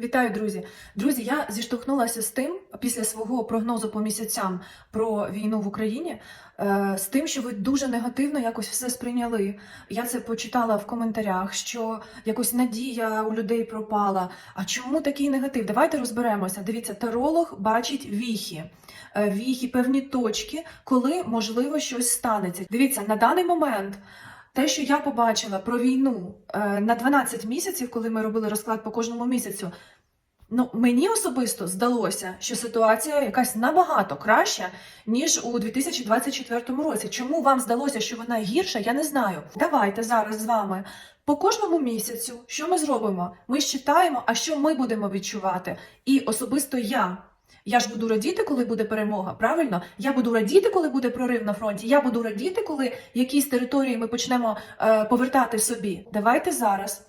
Вітаю, друзі! Друзі, я зіштовхнулася з тим після свого прогнозу по місяцям про війну в Україні, е, з тим, що ви дуже негативно якось все сприйняли. Я це почитала в коментарях, що якось надія у людей пропала. А чому такий негатив? Давайте розберемося. Дивіться, таролог бачить віхи, е, віхи, певні точки, коли можливо щось станеться. Дивіться, на даний момент. Те, що я побачила про війну е, на 12 місяців, коли ми робили розклад по кожному місяцю, ну мені особисто здалося, що ситуація якась набагато краща, ніж у 2024 році. Чому вам здалося, що вона гірша, я не знаю. Давайте зараз з вами по кожному місяцю, що ми зробимо? Ми считаємо, а що ми будемо відчувати. І особисто я. Я ж буду радіти, коли буде перемога. Правильно? Я буду радіти, коли буде прорив на фронті. Я буду радіти, коли якісь території ми почнемо е, повертати собі. Давайте зараз,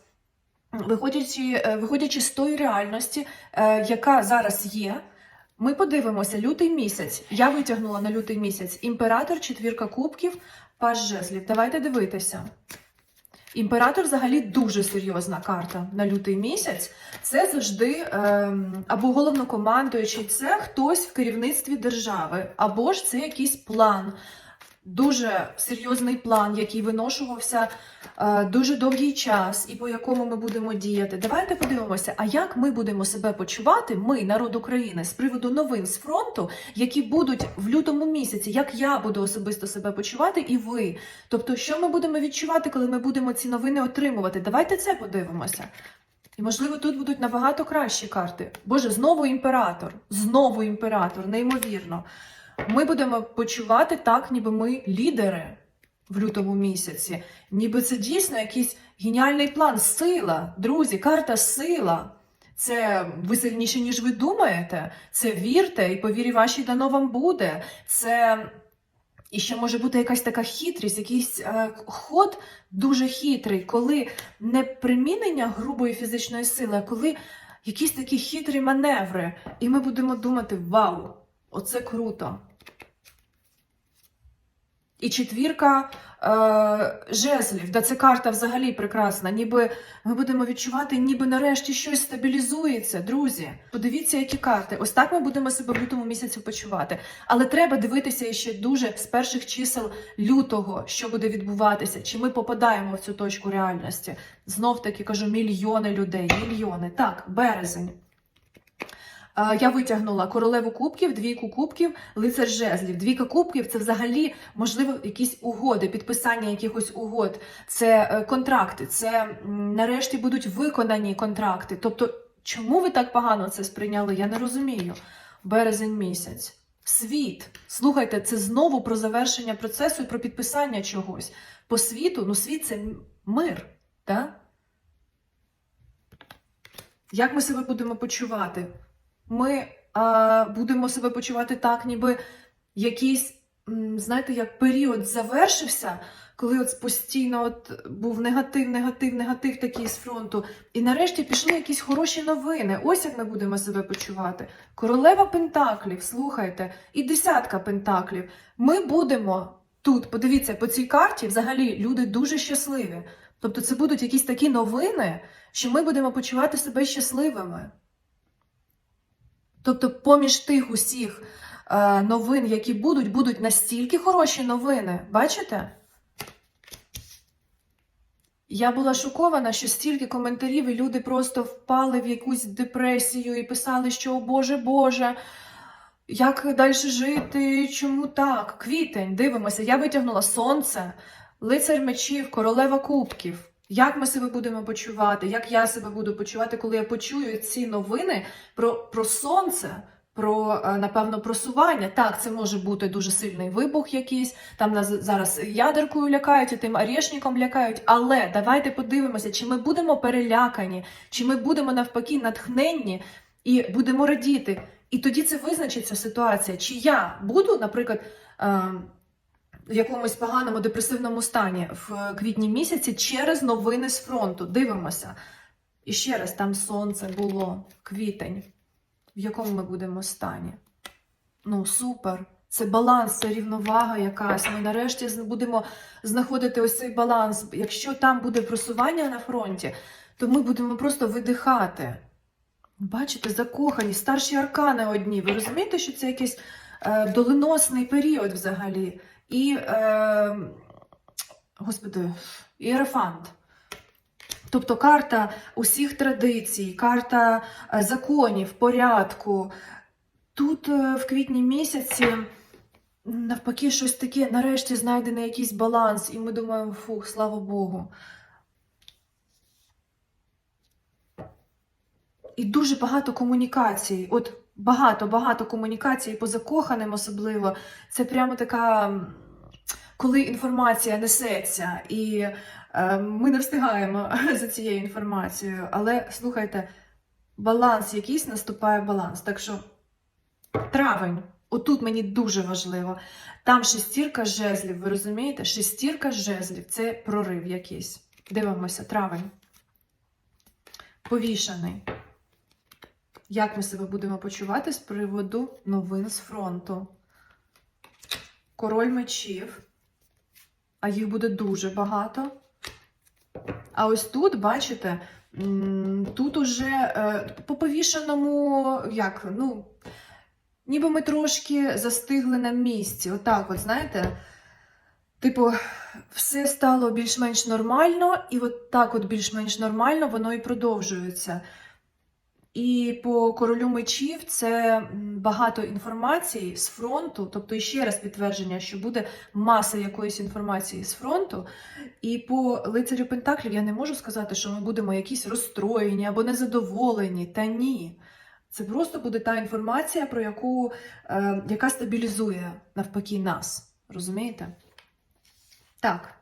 виходячи, е, виходячи з тої реальності, е, яка зараз є. Ми подивимося лютий місяць. Я витягнула на лютий місяць імператор, четвірка кубків, паж жезлів. Давайте дивитися. Імператор взагалі дуже серйозна карта на лютий місяць. Це завжди ем, або головнокомандуючий, це хтось в керівництві держави, або ж це якийсь план. Дуже серйозний план, який виношувався е, дуже довгий час, і по якому ми будемо діяти. Давайте подивимося, а як ми будемо себе почувати, ми, народ України, з приводу новин з фронту, які будуть в лютому місяці, як я буду особисто себе почувати, і ви. Тобто, що ми будемо відчувати, коли ми будемо ці новини отримувати? Давайте це подивимося. І, можливо, тут будуть набагато кращі карти. Боже, знову імператор, знову імператор, неймовірно. Ми будемо почувати так, ніби ми лідери в лютому місяці. Ніби це дійсно якийсь геніальний план. Сила, друзі, карта сила. Це ви сильніші, ніж ви думаєте. Це вірте, і по вірі вашій дано вам буде. Це і ще може бути якась така хитрість, якийсь е, ход дуже хитрий, коли не примінення грубої фізичної сили, а коли якісь такі хитрі маневри. І ми будемо думати: вау, оце круто. І четвірка е, жезлів, да це карта взагалі прекрасна. Ніби ми будемо відчувати, ніби нарешті щось стабілізується, друзі. Подивіться, які карти. Ось так ми будемо себе в лютому місяці почувати. Але треба дивитися ще дуже з перших чисел лютого, що буде відбуватися, чи ми попадаємо в цю точку реальності. Знов таки кажу, мільйони людей, мільйони. Так, березень. Е, Я витягнула королеву кубків, двійку кубків, лицар жезлів. Двійка кубків це взагалі можливо якісь угоди, підписання якихось угод, це е, контракти, це нарешті будуть виконані контракти. Тобто, чому ви так погано це сприйняли? Я не розумію. Березень місяць. Світ. Слухайте, це знову про завершення процесу і про підписання чогось. По світу, ну світ це мир. Так? Як ми себе будемо почувати? Ми а, будемо себе почувати так, ніби якийсь, знаєте, як період завершився, коли от постійно от був негатив, негатив, негатив такий з фронту. І нарешті пішли якісь хороші новини. Ось як ми будемо себе почувати. Королева Пентаклів, слухайте, і десятка Пентаклів. Ми будемо тут, подивіться, по цій карті взагалі люди дуже щасливі. Тобто це будуть якісь такі новини, що ми будемо почувати себе щасливими. Тобто, поміж тих усіх е, новин, які будуть, будуть настільки хороші новини. Бачите? Я була шокована, що стільки коментарів, і люди просто впали в якусь депресію і писали, що о Боже Боже, як далі жити? Чому так? Квітень, дивимося, я витягнула сонце, лицар мечів, королева кубків. Як ми себе будемо почувати? Як я себе буду почувати, коли я почую ці новини про, про сонце, про е, напевно просування? Так, це може бути дуже сильний вибух якийсь. Там нас зараз ядеркою лякають, і тим орешником лякають. Але давайте подивимося, чи ми будемо перелякані, чи ми будемо навпаки натхненні і будемо радіти. І тоді це визначиться ситуація, чи я буду, наприклад. В якомусь поганому депресивному стані в квітні місяці через новини з фронту. Дивимося. І ще раз, там сонце було, квітень. В якому ми будемо стані? Ну, супер. Це баланс, це рівновага якась. Ми нарешті будемо знаходити ось цей баланс. Якщо там буде просування на фронті, то ми будемо просто видихати. Бачите, закохані, старші аркани одні. Ви розумієте, що це якийсь е, доленосний період взагалі? І, е, господи, іерофант. Тобто карта усіх традицій, карта е, законів, порядку. Тут е, в квітні місяці навпаки щось таке, нарешті знайдений якийсь баланс, і ми думаємо, фух, слава Богу. І дуже багато комунікацій. От багато-багато комунікацій по закоханим особливо. Це прямо така, коли інформація несеться, і е, ми не встигаємо за цією інформацією. Але слухайте, баланс якийсь наступає баланс. Так що травень. Отут мені дуже важливо. Там шестірка жезлів, ви розумієте? Шестірка жезлів це прорив якийсь. Дивимося, травень. Повішаний. Як ми себе будемо почувати з приводу новин з фронту? Король мечів. А їх буде дуже багато. А ось тут, бачите, тут уже е, по повішеному, як, ну, ніби ми трошки застигли на місці. Отак, от, знаєте, типу, все стало більш-менш нормально, і от так от більш-менш нормально воно і продовжується. І по королю мечів це багато інформації з фронту, тобто ще раз підтвердження, що буде маса якоїсь інформації з фронту. І по лицарю Пентаклів я не можу сказати, що ми будемо якісь розстроєні або незадоволені. Та ні. Це просто буде та інформація, про яку, е, яка стабілізує навпаки нас. Розумієте? Так.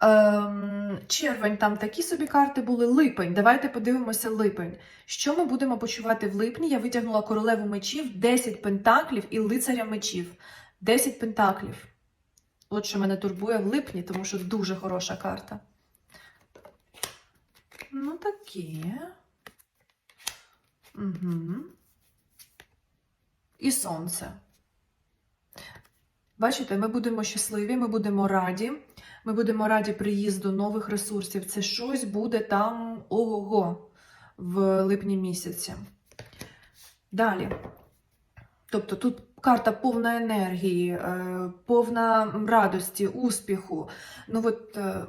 Ем, червень там такі собі карти були. Липень. Давайте подивимося липень. Що ми будемо почувати в липні? Я витягнула королеву мечів, 10 пентаклів і лицаря мечів. 10 пентаклів. От що мене турбує в липні, тому що дуже хороша карта. Ну, такі. Угу. І сонце. Бачите, ми будемо щасливі, ми будемо раді. Ми будемо раді приїзду нових ресурсів. Це щось буде там ого в липні місяці. Далі. Тобто тут карта повна енергії, е, повна радості, успіху. Ну от е,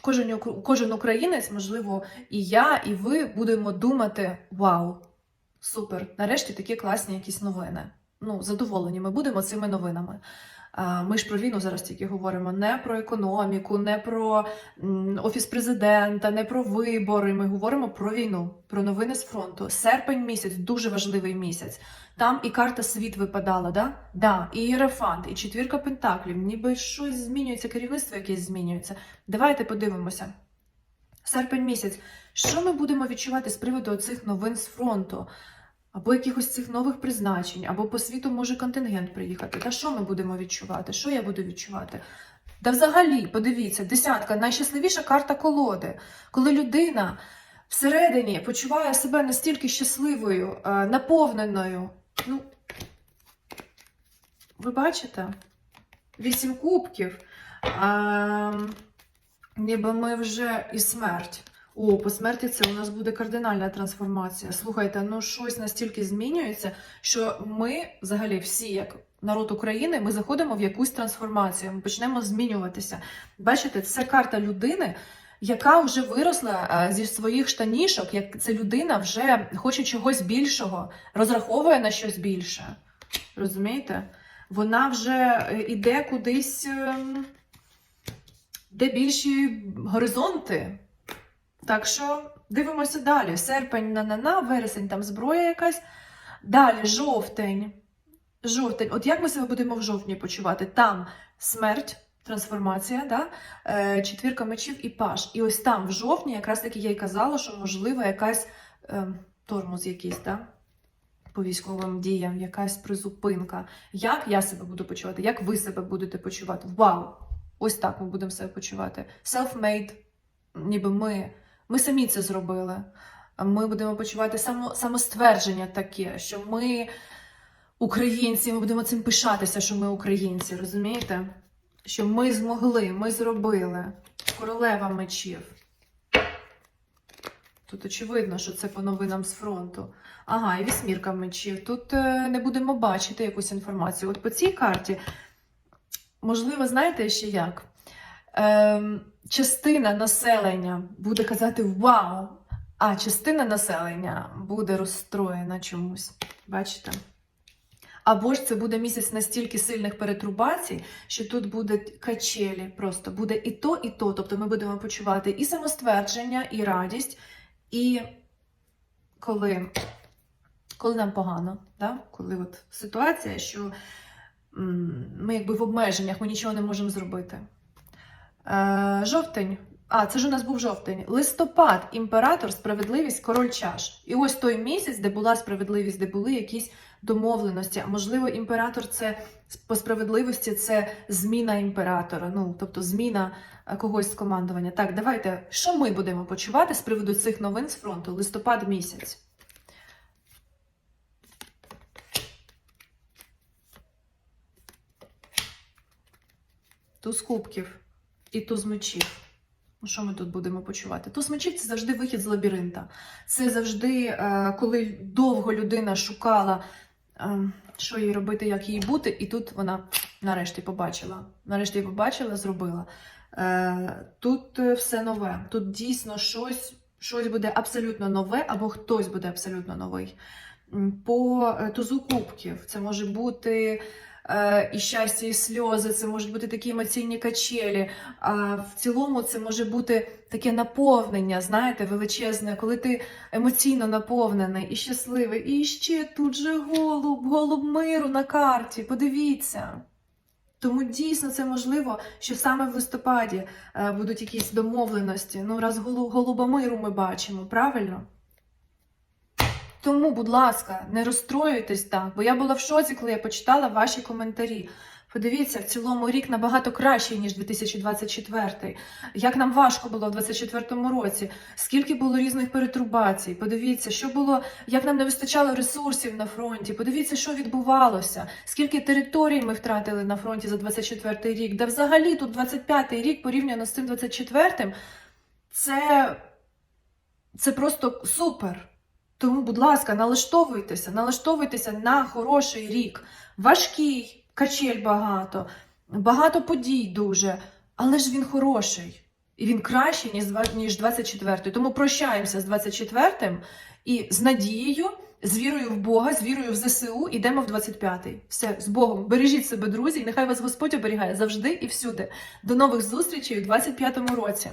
кожен, кожен українець, можливо, і я, і ви будемо думати: вау, супер! Нарешті такі класні якісь новини. Ну, задоволені ми будемо цими новинами. Ми ж про війну зараз тільки говоримо не про економіку, не про офіс президента, не про вибори. Ми говоримо про війну, про новини з фронту. Серпень місяць дуже важливий місяць. Там і карта світ випадала, да? Да, і Єрофант, і четвірка пентаклів. Ніби щось змінюється, керівництво якесь змінюється. Давайте подивимося. Серпень місяць. Що ми будемо відчувати з приводу цих новин з фронту? Або якихось цих нових призначень, або по світу може контингент приїхати. Та що ми будемо відчувати? Що я буду відчувати? Та взагалі, подивіться, десятка найщасливіша карта колоди, коли людина всередині почуває себе настільки щасливою, е, наповненою. Ну, ви бачите? Вісім кубків. А, ніби ми вже і смерть. О, по смерті це у нас буде кардинальна трансформація. Слухайте, ну щось настільки змінюється, що ми, взагалі, всі, як народ України, ми заходимо в якусь трансформацію, ми почнемо змінюватися. Бачите, це карта людини, яка вже виросла зі своїх штанішок, як ця людина вже хоче чогось більшого, розраховує на щось більше. Розумієте? Вона вже е, іде кудись, ем, де більші горизонти. Так що дивимося далі. Серпень на-на-на, вересень там зброя якась. Далі жовтень. Жовтень. От як ми себе будемо в жовтні почувати? Там смерть, трансформація, да? е, четвірка мечів і паш. І ось там, в жовтні, якраз таки я й казала, що можливо якась е, тормоз якийсь, да? по військовим діям, якась призупинка. Як я себе буду почувати? Як ви себе будете почувати? Вау! Ось так ми будемо себе почувати. Self-made, ніби ми. Ми самі це зробили. Ми будемо почувати само, самоствердження таке, що ми українці, ми будемо цим пишатися, що ми українці, розумієте? Що ми змогли, ми зробили. Королева мечів. Тут очевидно, що це по новинам з фронту. Ага, і вісьмірка мечів. Тут е, не будемо бачити якусь інформацію. От по цій карті, можливо, знаєте ще як? Ем, частина населення буде казати Вау! А частина населення буде розстроєна чомусь. Бачите? Або ж це буде місяць настільки сильних перетрубацій, що тут буде качелі. Просто буде і то, і то. Тобто ми будемо почувати і самоствердження, і радість, і коли, коли нам погано, да? коли от ситуація, що ми якби в обмеженнях, ми нічого не можемо зробити. Е, жовтень. А, це ж у нас був жовтень. Листопад, імператор, справедливість, король чаш. І ось той місяць, де була справедливість, де були якісь домовленості. Можливо, імператор це по справедливості це зміна імператора, ну тобто зміна е, когось з командування. Так, давайте, що ми будемо почувати з приводу цих новин з фронту? Листопад місяць. Туз кубків і туз мечів. Ну, що ми тут будемо почувати? Туз мечів це завжди вихід з лабіринта. Це завжди, е, коли довго людина шукала, е, що їй робити, як їй бути, і тут вона нарешті побачила. Нарешті побачила, зробила. Е, Тут все нове. Тут дійсно щось, щось буде абсолютно нове, або хтось буде абсолютно новий. По тузу кубків це може бути. І щастя, і сльози, це можуть бути такі емоційні качелі. А в цілому це може бути таке наповнення, знаєте, величезне, коли ти емоційно наповнений і щасливий. І ще тут же голуб, голуб миру на карті. Подивіться. Тому дійсно це можливо, що саме в листопаді е, будуть якісь домовленості. Ну, раз голуба миру ми бачимо, правильно? Тому, будь ласка, не розстроюйтесь так, бо я була в шоці, коли я почитала ваші коментарі. Подивіться, в цілому рік набагато кращий, ніж 2024. Як нам важко було в 2024 році, скільки було різних перетрубацій. Подивіться, що було, як нам не вистачало ресурсів на фронті. Подивіться, що відбувалося, скільки територій ми втратили на фронті за 24 рік. Де взагалі тут 25 рік порівняно з цим 24-м, це, це просто супер. Тому, будь ласка, налаштовуйтеся, налаштовуйтеся на хороший рік. Важкий, качель багато, багато подій дуже, але ж він хороший. І він кращий, ніж ніж 24-й. Тому прощаємося з 24-м і з надією, з вірою в Бога, з вірою в ЗСУ йдемо в 25-й. Все, з Богом. Бережіть себе, друзі, і нехай вас Господь оберігає завжди і всюди. До нових зустрічей у 25-му році.